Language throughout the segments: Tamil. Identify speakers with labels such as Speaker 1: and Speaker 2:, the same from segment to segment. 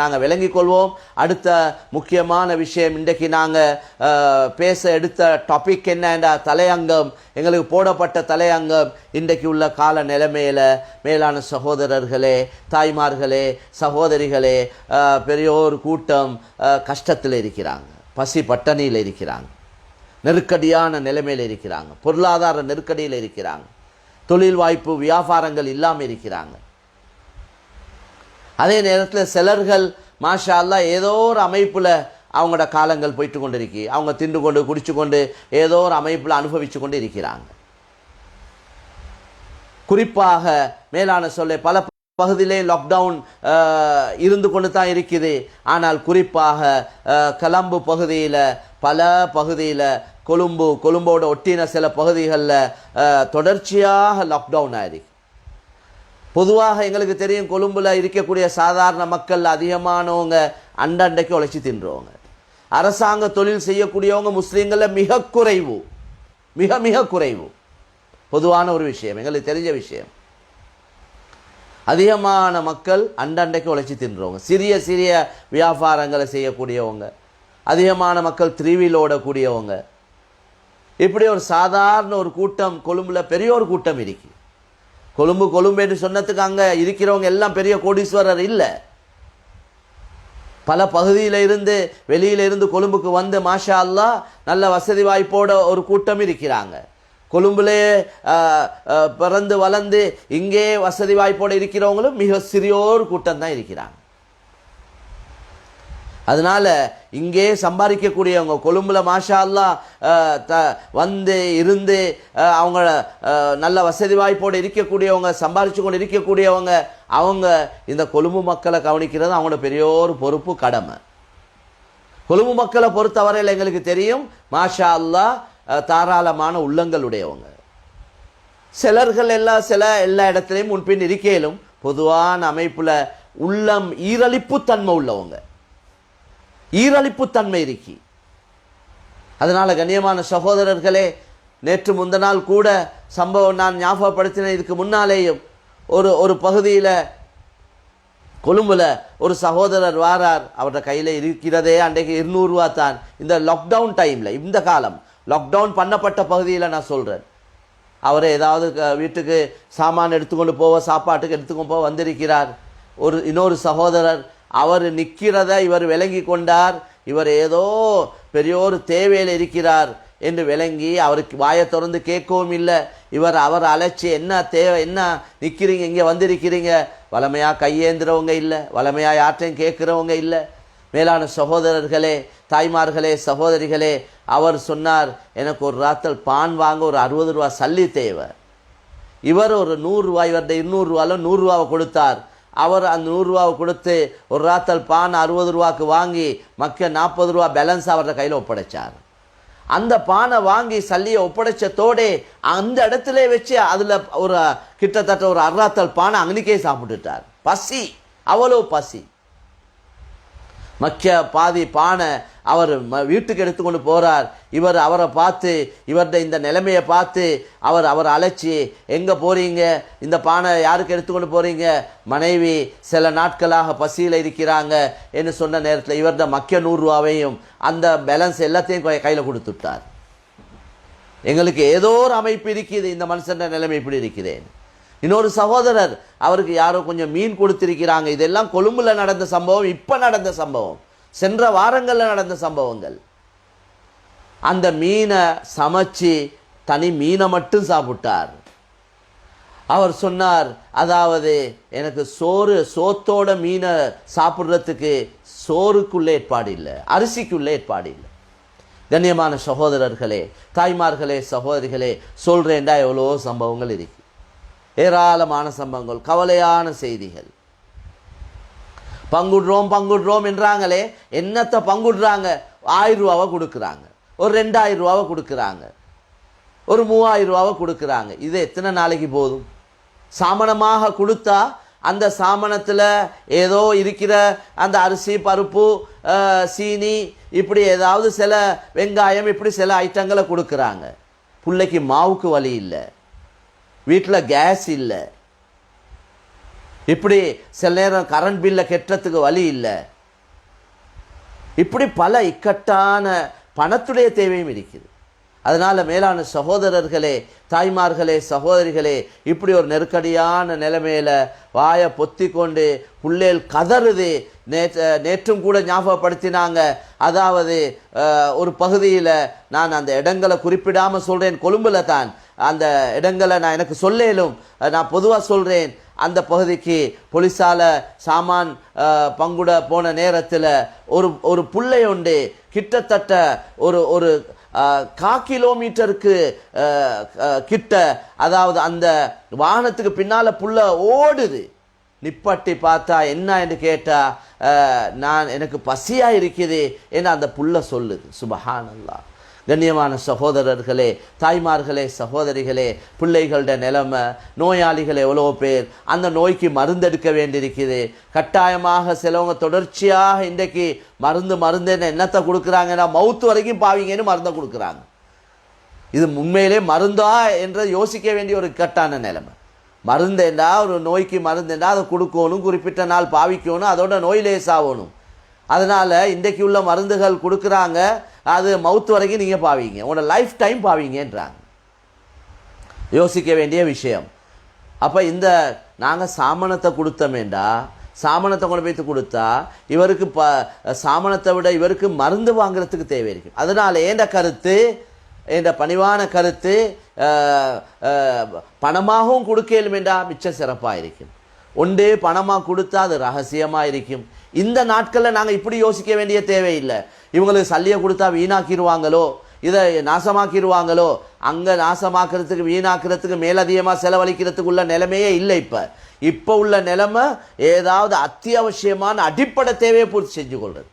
Speaker 1: நாங்கள் விளங்கிக் கொள்வோம். அடுத்த முக்கியமான விஷயம் இன்றைக்கு நாங்கள் பேச எடுத்த டாபிக் என்னண்டா தலையங்கம். எங்களுக்கு போடப்பட்ட தலையங்கம் இன்றைக்கு உள்ள கால நிலைமையில் மேலான சகோதரர்களே தாய்மார்களே சகோதரிகளே பெரியோர் கூட்டம் கஷ்டத்தில் இருக்கிறாங்க. பசி பட்டணியில் இருக்கிறாங்க. நெருக்கடியான நிலைமையில் இருக்கிறாங்க. பொருளாதார நெருக்கடியில் இருக்கிறாங்க. தொழில் வாய்ப்பு வியாபாரங்கள் இல்லாமல் இருக்கிறாங்க. அதே நேரத்தில் சிலர்கள் மாஷா அல்லா ஏதோ ஒரு அமைப்பில் அவங்களோட காலங்கள் போயிட்டு கொண்டு இருக்கி அவங்க தின்று கொண்டு குடிச்சு கொண்டு ஏதோ ஒரு அமைப்பில் அனுபவிச்சு கொண்டு இருக்கிறாங்க. குறிப்பாக மேலான சொல்ல பல பகுதியிலே லாக்டவுன் இருந்து கொண்டு தான் இருக்குது. ஆனால் குறிப்பாக கலம்பு பகுதியில் பல பகுதியில் கொழும்பு கொழும்போட ஒட்டின சில பகுதிகளில் தொடர்ச்சியாக லாக்டவுன் ஆயிருக்கு. பொதுவாக எங்களுக்கு தெரியும் கொழும்பில் இருக்கக்கூடிய சாதாரண மக்கள் அதிகமானவங்க அண்டண்டைக்கு உழைச்சி தின்றவங்க. அரசாங்க தொழில் செய்யக்கூடியவங்க முஸ்லீம்களில் மிக குறைவு. மிக மிக குறைவு. பொதுவான ஒரு விஷயம். எங்களுக்கு தெரிஞ்ச விஷயம். அதிகமான மக்கள் அண்டண்டைக்கு உழைச்சி தின்றவங்க. சிறிய சிறிய வியாபாரங்களை செய்யக்கூடியவங்க. அதிகமான மக்கள் த்ரீவில் ஓடக்கூடியவங்க. இப்படி ஒரு சாதாரண ஒரு கூட்டம் கொழும்பில் பெரிய ஒரு கூட்டம் இருக்குது கொழும்பு கொழும்பு என்று சொன்னதுக்கு அங்கே இருக்கிறவங்க எல்லாம் பெரிய கோடீஸ்வரர் இல்லை. பல பகுதியில் இருந்து வெளியில இருந்து கொழும்புக்கு வந்து மாஷா அல்லா நல்ல வசதி வாய்ப்போட ஒரு கூட்டம் இருக்கிறாங்க. கொழும்புலே பிறந்து வளர்ந்து இங்கே வசதி வாய்ப்போடு இருக்கிறவங்களும் மிக சிறியோர் கூட்டம் தான் இருக்கிறாங்க. அதனால இங்கே சம்பாதிக்கக்கூடியவங்க கொழும்புல மாஷா த வந்து இருந்து அவங்க நல்ல வசதி வாய்ப்போடு இருக்கக்கூடியவங்க சம்பாதிச்சு கொண்டு இருக்கக்கூடியவங்க அவங்க இந்த கொழும்பு மக்களை கவனிக்கிறது அவங்களோட பெரிய ஒரு பொறுப்பு கடமை. கொழும்பு மக்களை பொறுத்தவரையில் எங்களுக்கு தெரியும் மாஷா அல்லா தாராளமான உள்ளங்களுடையவங்க சிலர்கள் எல்லாம் சில எல்லா இடத்துலையும் முன்பின் இருக்கையிலும் பொதுவான அமைப்பில் உள்ளம் ஈரழிப்பு தன்மை உள்ளவங்க. ஈரழிப்புத்தன்மை தன்மை இருக்கி. அதனால் கண்ணியமான சகோதரர்களே நேற்று முந்த நாள் கூட சம்பவம் நான் ஞாபகப்படுத்தினேன். இதுக்கு முன்னாலேயும் ஒரு ஒரு பகுதியில் கொழும்புல ஒரு சகோதரர் வாரார். அவரோட கையில் இருக்கிறதே அன்றைக்கு இருநூறுவா தான். இந்த லாக்டவுன் டைமில் இந்த காலம் லாக்டவுன் பண்ணப்பட்ட பகுதியில் நான் சொல்கிறேன் அவர் ஏதாவது க- வீட்டுக்கு சாமான் எடுத்துக்கொண்டு போக சாப்பாட்டுக்கு எடுத்துக்கொண்டு போக வந்திருக்கிறார். ஒரு இன்னொரு சகோதரர் அவர் நிற்கிறத இவர் விளங்கி கொண்டார். இவர் ஏதோ பெரியோர் தேவையில் இருக்கிறார் என்று விளங்கி அவருக்கு வாயை திறந்து கேட்கவும் இல்லை. இவர் அவர் அழைச்சி என்ன தேவை? என்ன? நிற்கிறீங்க இங்கே வந்திருக்கிறீங்க. வளமையாக கையேந்துறவங்க இல்லை. வளமையாக யார்ட்டையும் கேட்குறவங்க இல்லை. மேலான சகோதரர்களே தாய்மார்களே சகோதரிகளே அவர் சொன்னார் எனக்கு ஒரு ராத்தல் பான் வாங்க ஒரு அறுபது ரூபா சல்லி தேவை. இவர் ஒரு நூறுரூவா இவர்கிட்ட இருநூறுவாவில் நூறுரூவாவை கொடுத்தார். அவர் அந்த நூறுரூவாவை கொடுத்து ஒரு ராத்தல் பானை அறுபது ரூபாக்கு வாங்கி மக்க நாற்பது ரூபா பேலன்ஸ் அவர்கிட்ட கையில் ஒப்படைச்சார். அந்த பானை வாங்கி சல்லியை ஒப்படைச்சதோடே அந்த இடத்துல வச்சு அதில் ஒரு கிட்டத்தட்ட ஒரு அர்ராத்தல் பானை அங்கனிக்கே சாப்பிட்டுட்டார். பசி. அவ்வளோ பசி. மக்கிய பாதி பானை அவர் ம- வீட்டுக்கு எடுத்துக்கொண்டு போகிறார் இவர் அவரை பார்த்து இவர்கிட்ட இந்த நிலைமையை பார்த்து அவர் அவர் அழைச்சி எங்கே போகிறீங்க இந்த பானை யாருக்கு எடுத்துக்கொண்டு போகிறீங்க மனைவி சில நாட்களாக பசியில் இருக்கிறாங்க என்று சொன்ன நேரத்தில் இவர்ட மக்கிய நூறுரூவாவையும் அந்த பேலன்ஸ் எல்லாத்தையும் கையில் கொடுத்துட்டார். எங்களுக்கு ஏதோ ஒரு அமைப்பு இருக்குது. இந்த மனுஷன் நிலைமை இப்படி இருக்கிறேன். இன்னொரு சகோதரர் அவருக்கு யாரோ கொஞ்சம் மீன் கொடுத்திருக்கிறாங்க. இதெல்லாம் கொழும்புல நடந்த சம்பவம் இப்போ நடந்த சம்பவம். சென்ற வாரங்களில் நடந்த சம்பவங்கள். அந்த மீனை சமைச்சு தனி மீனை மட்டும் சாப்பிட்டார். அவர் சொன்னார் அதாவது எனக்கு சோறு சோத்தோட மீனை சாப்பிட்றதுக்கு சோறுக்குள்ளே ஏற்பாடு இல்லை அரிசிக்குள்ளே ஏற்பாடு இல்லை. கண்ணியமான சகோதரர்களே தாய்மார்களே சகோதரிகளே சொல்கிறேன்டா எவ்வளோ சம்பவங்கள் இருக்கு. ஏராளமான சம்பவங்கள் கவலையான செய்திகள். பங்குடுறோம் பங்குடுறோம் என்றாங்களே என்னத்தை பங்குடுறாங்க? ஆயிரம் ரூபாவை கொடுக்குறாங்க. ஒரு ரெண்டாயிரம் ரூபாவை கொடுக்குறாங்க. ஒரு மூவாயிரம் ரூபாவை கொடுக்குறாங்க. இது எத்தனை நாளைக்கு போதும்? சாமனமாக கொடுத்தா அந்த சாமனத்தில் ஏதோ இருக்கிற அந்த அரிசி பருப்பு சீனி இப்படி ஏதாவது சில வெங்காயம் இப்படி சில ஐட்டங்களை கொடுக்குறாங்க. பிள்ளைக்கு மாவுக்கு வழி இல்லை. வீட்டில் கேஸ் இல்லை. இப்படி சில நேரம் கரண்ட் பில்லை கெட்டுறதுக்கு வழி இல்லை. இப்படி பல இக்கட்டான பணத்துடைய தேவையும் இருக்குது அதனால் மேலான சகோதரர்களே தாய்மார்களே சகோதரிகளே இப்படி ஒரு நெருக்கடியான நிலைமையில் வாயை பொத்தி கொண்டு புள்ளேல் கதறுது நேற்று நேற்றும் கூட ஞாபகப்படுத்தினாங்க. அதாவது ஒரு பகுதியில் நான் அந்த இடங்களை குறிப்பிடாமல் சொல்கிறேன் கொழும்பில் தான் அந்த இடங்களை நான் எனக்கு சொல்லேலும் நான் பொதுவாக சொல்கிறேன் அந்த பகுதிக்கு போலீஸால சாமான் பங்குட போன நேரத்தில் ஒரு ஒரு புள்ளை உண்டு. கிட்டத்தட்ட ஒரு ஒரு கா கிலோமீட்டருக்கு கிட்ட அதாவது அந்த வாகனத்துக்கு பின்னால் புள்ள ஓடுது. நிப்பாட்டி பார்த்தா என்ன என்று கேட்டால் நான் எனக்கு பசியாக இருக்குது என்று அந்த புள்ள சொல்லுது. சுபஹானல்லா கண்ணியமான சகோதரர்களே தாய்மார்களே சகோதரிகளே பிள்ளைகளோட நிலைமை நோயாளிகள் எவ்வளோ பேர் அந்த நோய்க்கு மருந்தெடுக்க வேண்டியிருக்குது. கட்டாயமாக சிலவங்க தொடர்ச்சியாக இன்றைக்கு மருந்து மருந்துன்னு என்னத்தை கொடுக்குறாங்கன்னா மவுத்து வரைக்கும் பாவிங்கன்னு மருந்தை கொடுக்குறாங்க. இது உண்மையிலே மருந்தா என்று யோசிக்க வேண்டிய ஒரு இக்கட்டான நிலைமை. மருந்தேண்டா ஒரு நோய்க்கு மருந்தேண்டா அதை கொடுக்கணும் குறிப்பிட்ட நாள் பாவிக்கணும் அதோட நோய் லேசாகணும். அதனால் இன்றைக்கு உள்ள மருந்துகள் கொடுக்குறாங்க. அது மவுத்து வரைக்கும் நீங்கள் பாவீங்க. உங்களோட லைஃப் டைம் பாவீங்கன்றாங்க. யோசிக்க வேண்டிய விஷயம். அப்போ இந்த நாங்கள் சாமணத்தை கொடுத்தோமேண்டா. சாமணத்தை கொண்டு போய்த்து கொடுத்தா இவருக்கு ப சாமணத்தை விட இவருக்கு மருந்து வாங்குறதுக்கு தேவை இருக்கு. அதனால் ஏண்ட கருத்து என்ற பணிவான கருத்து பணமாகவும் கொடுக்கலுமேண்டா மிச்சம் சிறப்பாக இருக்கும் ஒன்றே பணமாக கொடுத்தா அது ரகசியமாக இருக்கும். இந்த நாட்களில் நாங்கள் இப்படி யோசிக்க வேண்டிய தேவையில்லை. இவங்களுக்கு சல்லியை கொடுத்தா வீணாக்கிடுவாங்களோ இதை நாசமாக்கிடுவாங்களோ அங்கே நாசமாக்கிறதுக்கு வீணாக்கிறதுக்கு மேலதிகமாக செலவழிக்கிறதுக்குள்ள நிலைமையே இல்லை இப்போ. இப்போ உள்ள நிலைமை ஏதாவது அத்தியாவசியமான அடிப்படை தேவையை பூர்த்தி செஞ்சு கொள்வது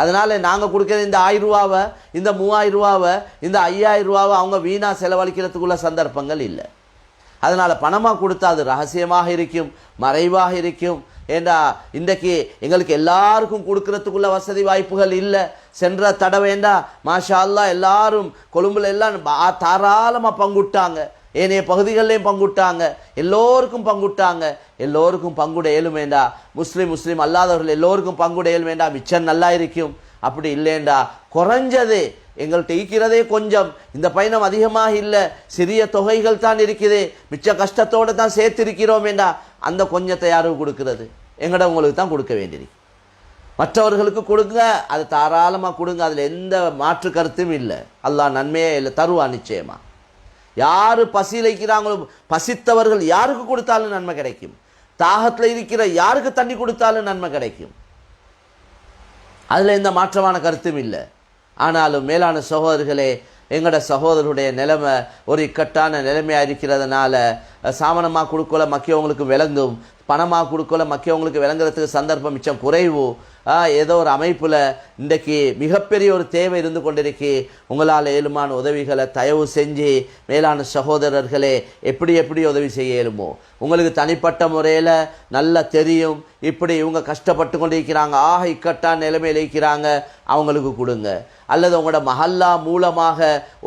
Speaker 1: அதனால் நாங்கள் கொடுக்குற இந்த ஆயிரம் ரூபாவை இந்த மூவாயிரம் ரூபாவை இந்த ஐயாயிரம் ரூபாவை அவங்க வீணாக செலவழிக்கிறதுக்குள்ள சந்தர்ப்பங்கள் இல்லை. அதனால் பணமாக கொடுத்தா அது ரகசியமாக இருக்கும் மறைவாக இருக்கும். ஏண்டா இன்றைக்கு எங்களுக்கு எல்லாருக்கும் கொடுக்கறதுக்குள்ள வசதி வாய்ப்புகள் இல்லை. சென்ற தடவைண்டா மாஷா அல்லாஹ் எல்லாரும் கொழும்புல எல்லாம் தாராளமாக பங்குட்டாங்க. ஏனைய பகுதிகளிலையும் பங்குட்டாங்க. எல்லோருக்கும் பங்குட்டாங்க. எல்லோருக்கும் பங்குட இயலுமேண்டா முஸ்லீம் முஸ்லீம் அல்லாதவர்கள் எல்லோருக்கும் பங்குட இயலுமேண்டா மிச்சம் நல்லா இருக்கும். அப்படி இல்லைண்டா குறைஞ்சது எங்கள்கிட்ட இருக்கிறதே கொஞ்சம். இந்த பயணம் அதிகமாக இல்லை. சிறிய தொகைகள் தான் இருக்குது மிச்ச கஷ்டத்தோடு தான் சேர்த்திருக்கிறோம் என்றா அந்த கொஞ்சத்தை யாரும் கொடுக்கிறது? எங்கட உங்களுக்கு தான் கொடுக்க வேண்டியிருக்கு மற்றவர்களுக்கு கொடுங்க. அது தாராளமாக கொடுங்க. அதில் எந்த மாற்று கருத்தும் இல்லை. அல்லாஹ் நன்மையே இல்லை தருவா நிச்சயமா. யார் பசியில் இருக்கிறாங்களோ பசித்தவர்கள் யாருக்கு கொடுத்தாலும் நன்மை கிடைக்கும். தாகத்தில் இருக்கிற யாருக்கு தண்ணி கொடுத்தாலும் நன்மை கிடைக்கும். அதில் எந்த மாற்றமான கருத்தும் இல்லை. ஆனாலும் மேலான சகோதரர்களே எங்களோட சகோதரருடைய நிலைமை ஒரு இக்கட்டான நிலைமையாக இருக்கிறதுனால சாமனமாக கொடுக்கல மக்கியவங்களுக்கு விளங்கும் பணமாக கொடுக்கல மக்கியவங்களுக்கு விளங்குறதுக்கு சந்தர்ப்பம் மிச்சம் குறைவு. ஏதோ ஒரு அமைப்பில் இன்றைக்கு மிகப்பெரிய ஒரு தேவை இருந்து கொண்டிருக்கு. உங்களால் ஏழுமான உதவிகளை தயவு செஞ்சு மேலான சகோதரர்களே எப்படி எப்படி உதவி செய்ய இயலுமோ. உங்களுக்கு தனிப்பட்ட முறையில் நல்லா தெரியும். இப்படி இவங்க கஷ்டப்பட்டு கொண்டு இருக்கிறாங்க ஆக இக்கட்டான நிலைமையில் இருக்கிறாங்க. அவங்களுக்கு கொடுங்க. அல்லது உங்களோட மஹல்லா மூலமாக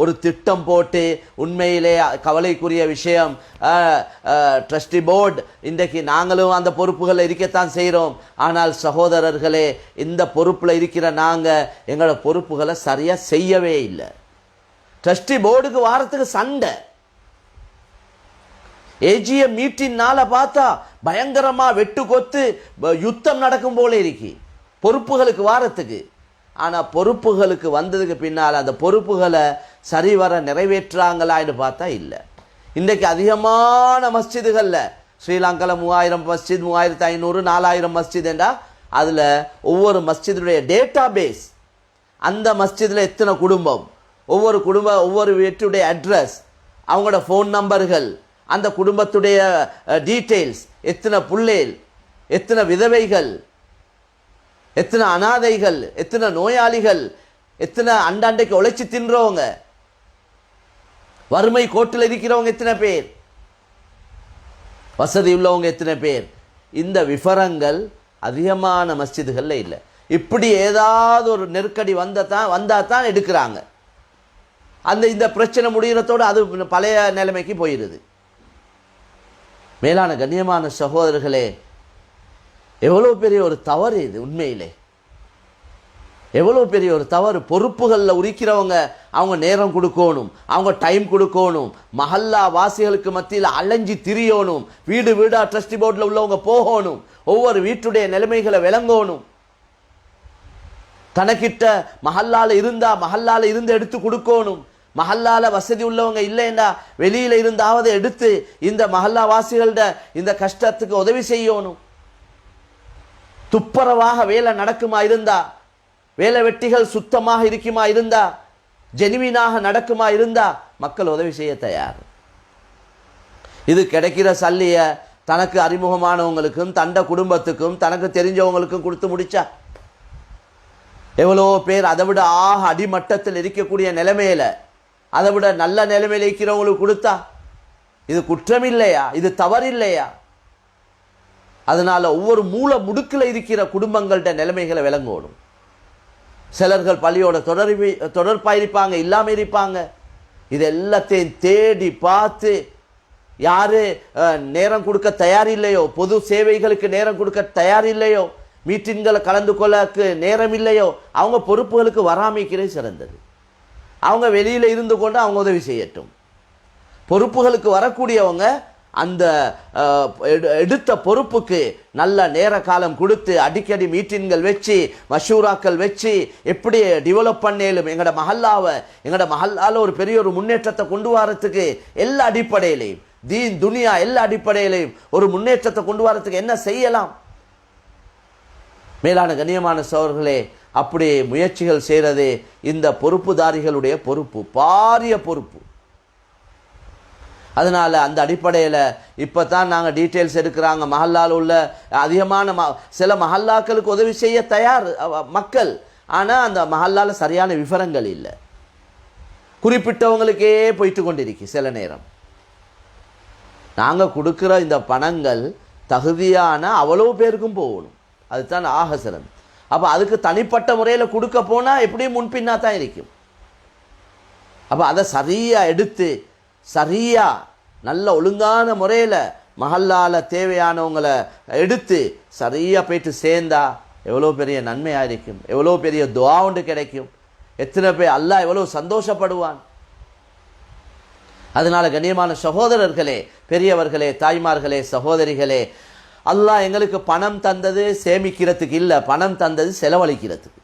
Speaker 1: ஒரு திட்டம் போட்டு உண்மையிலே கவலைக்குரிய விஷயம் ட்ரஸ்டி போர்டு இன்றைக்கு நாங்களும் அந்த பொறுப்புகளில் இருக்கத்தான் செய்கிறோம் ஆனால் சகோதரர்களே இந்த பொறுப்பில் இருக்கிற நாங்கள் எங்களோட பொறுப்புகளை சரியாக செய்யவே இல்லை. ட்ரஸ்டி போர்டுக்கு வாரத்துக்கு சண்டை. ஏஜிய மீட்டினால பார்த்தா பயங்கரமா வெட்டு கொத்து யுத்தம் நடக்கும் போல இருக்கு. பொறுப்புகளுக்கு வாரத்துக்கு. ஆனா பொறுப்புகளுக்கு வந்ததுக்கு பின்னால் அந்த பொறுப்புகளை சரிவர நிறைவேற்றாங்களான்னு பார்த்தா இல்லை. இன்றைக்கு அதிகமான மஸ்ஜிதுகளில் ஸ்ரீலங்காவில் மூவாயிரம் மஸ்ஜித் மூவாயிரத்து ஐநூறு நாலாயிரம் மஸ்ஜித் என்றா அதில் ஒவ்வொரு மஸ்ஜிதுடைய டேட்டா பேஸ் அந்த மஸ்ஜிதில் எத்தனை குடும்பம் ஒவ்வொரு குடும்ப ஒவ்வொரு வீட்டுடைய அட்ரஸ் அவங்களோட ஃபோன் நம்பர்கள் அந்த குடும்பத்துடைய டீட்டெயில்ஸ் எத்தனை புள்ளேல் எத்தனை விதவைகள் எத்தனை அனாதைகள் எத்தனை நோயாளிகள் எத்தனை அண்டாண்டைக்கு உழைச்சி தின்றவங்க வறுமை கோட்டில் இருக்கிறவங்க எத்தனை பேர் வசதி உள்ளவங்க எத்தனை பேர். இந்த விவரங்கள் அதிகமான மஸ்ஜிதுகளில் இல்லை. இப்படி ஏதாவது ஒரு நெருக்கடி வந்த தான் வந்தால் தான் எடுக்கிறாங்க. அந்த இந்த பிரச்சனை முடிகிறதோடு அது பழைய நிலைமைக்கு போயிடுது மேலான கண்ணியமான சகோதரர்களே எவ்வளோ பெரிய ஒரு தவறு இது உண்மையிலே. எவ்வளோ பெரிய ஒரு தவறு? பொறுப்புகளில் உரிக்கிறவங்க அவங்க நேரம் கொடுக்கணும் அவங்க டைம் கொடுக்கணும் மஹல்லா வாசிகளுக்கு மத்தியில் அலைஞ்சி திரியணும் வீடு வீடாக ட்ரஸ்டி போர்டில் உள்ளவங்க போகணும் ஒவ்வொரு வீட்டுடைய நிலைமைகளை விளங்கணும். தனக்கிட்ட மஹல்லால் இருந்தால் மஹல்லால் இருந்து எடுத்து கொடுக்கணும். மஹல்லால வசதி உள்ளவங்க இல்லைன்னா வெளியில இருந்தாவது எடுத்து இந்த மஹல்லா வாசிகள்ட இந்த கஷ்டத்துக்கு உதவி செய்யணும். துப்புரவாக வேலை நடக்குமா இருந்தா வேலை வெட்டிகள் சுத்தமாக இருக்குமா இருந்தா? ஜெனுவினாக நடக்குமா இருந்தா? மக்கள் உதவி செய்ய தயார். இது கிடைக்கிற சல்லிய தனக்கு அறிமுகமானவங்களுக்கும் தண்ட குடும்பத்துக்கும் தனக்கு தெரிஞ்சவங்களுக்கும் கொடுத்து முடிச்சா? எவ்வளோ பேர் அதை விட ஆக அடிமட்டத்தில் இருக்கக்கூடிய நிலைமையில் அதை விட நல்ல நிலைமையில இருக்கிறவங்களுக்கு கொடுத்தா? இது குற்றம் இல்லையா இது தவறில்லையா? அதனால் ஒவ்வொரு மூல முடுக்கில் இருக்கிற குடும்பங்கள்ட்ட நிலைமைகளை விளங்கணும். சிலர்கள் பள்ளியோட தொடர்பு தொடர்பாக இருப்பாங்க இல்லாமல் இருப்பாங்க இது எல்லாத்தையும் தேடி பார்த்து யார் நேரம் கொடுக்க தயாரில்லையோ பொது சேவைகளுக்கு நேரம் கொடுக்க தயாரில்லையோ மீட்டிங்களை கலந்து கொள்ளக்கு நேரம் இல்லையோ அவங்க பொறுப்புகளுக்கு வராமைக்கிறே சிறந்தது. அவங்க வெளியில் இருந்து கொண்டு அவங்க உதவி செய்யட்டும். பொறுப்புகளுக்கு வரக்கூடியவங்க அந்த எடு- எடுத்த பொறுப்புக்கு நல்ல நேர காலம் கொடுத்து அடிக்கடி மீட்டின்கள் வச்சு மஷூராக்கள் வச்சு எப்படி டெவலப் பண்ணேலும் எங்களோட மஹல்லாவை எங்களோட மஹல்லால ஒரு பெரிய ஒரு முன்னேற்றத்தை கொண்டு வரத்துக்கு எல்லா அடிப்படையிலையும் தீன் துனியா எல்லா அடிப்படையிலையும் ஒரு முன்னேற்றத்தை கொண்டு வரத்துக்கு என்ன செய்யலாம்? மேலான கண்ணியமான சோழர்களே அப்படி முயற்சிகள் செய்கிறது இந்த பொறுப்புதாரிகளுடைய பொறுப்பு பாரிய பொறுப்பு. அதனால் அந்த அடிப்படையில் இப்போ தான் நாங்கள் டீட்டெயில்ஸ் எடுக்கிறாங்க. மஹல்லால் உள்ள அதிகமான ம சில மஹல்லாக்களுக்கு உதவி செய்ய தயார் மக்கள். ஆனால் அந்த மஹல்லால் சரியான விவரங்கள் இல்லை. குறிப்பிட்டவங்களுக்கே போயிட்டு கொண்டிருக்கு சில நேரம். நாங்கள் கொடுக்குற இந்த பணங்கள் தகுதியான அவ்வளோ பேருக்கும் போகணும். அதுதான் ஆக சிறந்து அப்போ அதுக்கு தனிப்பட்ட முறையில் கொடுக்க போனால் எப்படியும் முன்பின்னா தான் இருக்கும். அப்போ அதை சரியாக எடுத்து சரியாக நல்ல ஒழுங்கான முறையில் மஹல்லால் தேவையானவங்களை எடுத்து சரியாக போயிட்டு சேர்ந்தா எவ்வளோ பெரிய நன்மையாக இருக்கும். எவ்வளோ பெரிய துவா ஒன்று கிடைக்கும். எத்தனை பேர் அல்லாஹ் எவ்வளோ சந்தோஷப்படுவான். அதனால கண்ணியமான சகோதரர்களே பெரியவர்களே தாய்மார்களே சகோதரிகளே அல்லாஹ் எங்களுக்கு பணம் தந்தது சேமிக்கிறதுக்கு இல்லை பணம் தந்தது செலவழிக்கிறதுக்கு.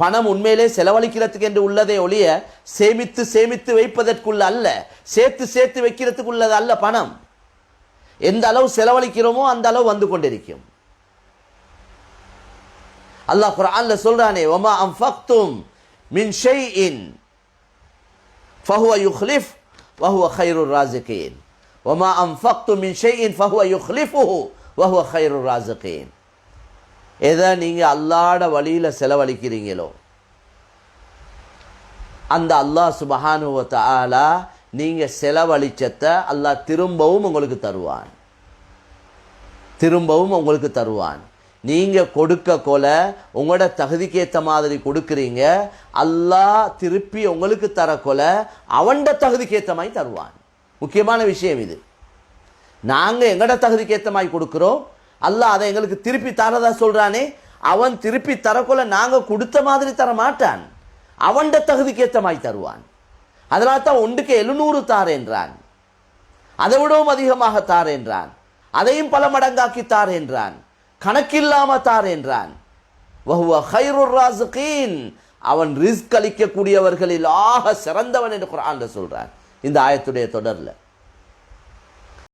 Speaker 1: பணம் உண்மையிலே செலவழிக்கிறதுக்கு என்று உள்ளதே ஒழிய சேமித்து சேமித்து வைப்பதற்குள்ள அல்ல சேர்த்து சேர்த்து வைக்கிறதுக்குள்ளது அல்ல பணம். எந்த அளவு செலவழிக்கிறோமோ அந்த அளவு வந்து கொண்டிருக்கும். அல்லாஹ் குரான்ல சொல்றானே ஒமா அம் மின் ஷெய் இன் ஃபஹுவ யுஹ்லிஃப் வஹுவ ஹைரு ராஜகீன் ஒமா அம் ஃபக்தும் மின் ஷெய் இன் ஃபஹுவ யுஹ்லிஃபுஹு வஹுவ ஹைரு ராஜகேன் எதை நீங்கள் அல்லாட வழியில் செலவழிக்கிறீங்களோ அந்த அல்லாஹ் சுபஹானுவ ஆலா நீங்கள் செலவழிச்சத்தை அல்லாஹ் திரும்பவும் உங்களுக்கு தருவான். திரும்பவும் உங்களுக்கு தருவான். நீங்கள் கொடுக்க கொலை உங்களோட தகுதிக்கு மாதிரி கொடுக்குறீங்க அல்லாஹ் திருப்பி உங்களுக்கு தர கொலை அவன்ட தகுதிக்கேற்ற மாதிரி தருவான். முக்கியமான விஷயம் இது. நாங்கள் எங்கட தகுதிக்கு மாதிரி கொடுக்குறோம் அல்லாஹ் அதை எங்களுக்கு திருப்பி தரதா சொல்கிறானே அவன் திருப்பி தரக்குள்ள நாங்கள் கொடுத்த மாதிரி தர மாட்டான் அவன்ட தகுதிக்கு ஏத்த மாதிரி தருவான். அதனால தான் ஒன்றுக்கு எழுநூறு தார் என்றான். அதை விடவும் அதிகமாக தார் என்றான். அதையும் பல மடங்காக்கி தார் என்றான். கணக்கில்லாம தார் என்றான். அவன் ரிஸ்க் அளிக்கக்கூடியவர்களில் ஆக சிறந்தவன் என்று குரான் சொல்றான். இந்த ஆயத்துடைய தொடரில்.